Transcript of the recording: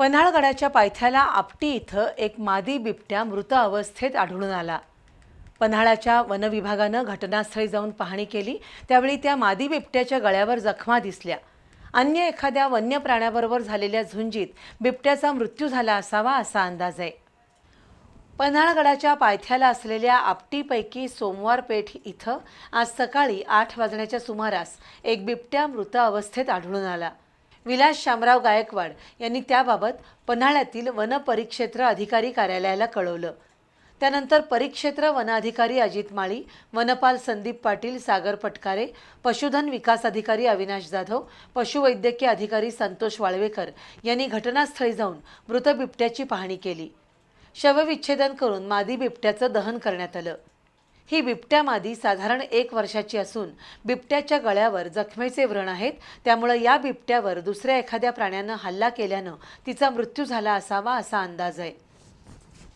पन्हाळगडाच्या पायथ्याला आपटी इथं एक मादी बिबट्या मृत अवस्थेत आढळून आला. पन्हाळाच्या वनविभागानं घटनास्थळी जाऊन पाहणी केली. त्यावेळी त्या मादी बिबट्याच्या गळ्यावर जखमा दिसल्या. अन्य एखाद्या वन्य प्राण्याबरोबर झालेल्या झुंजीत बिबट्याचा मृत्यू झाला असावा असा अंदाज आहे. पन्हाळगडाच्या पायथ्याला असलेल्या आपटीपैकी सोमवार पेठ इथं आज सकाळी आठ वाजण्याच्या सुमारास एक बिबट्या मृत अवस्थेत आढळून आला. विलास शामराव गायकवाड यांनी त्याबाबत पन्हाळ्यातील वन परिक्षेत्र अधिकारी कार्यालयाला कळवलं. त्यानंतर परिक्षेत्र वनाधिकारी अजित माळी वनपाल संदीप पाटील सागर पटकारे पशुधन विकास अधिकारी अविनाश जाधव पशुवैद्यकीय अधिकारी संतोष वाळवेकर यांनी घटनास्थळी जाऊन मृत बिबट्याची पाहणी केली. शवविच्छेदन करून मादी बिबट्याचं दहन करण्यात आलं. ही बिबट्या मादी साधारण एक वर्षाची असून बिबट्याच्या गळ्यावर जखमेचे व्रण आहेत. त्यामुळे या बिबट्यावर दुसऱ्या एखाद्या प्राण्यानं हल्ला केल्यानं तिचा मृत्यू झाला असावा असा अंदाज आहे.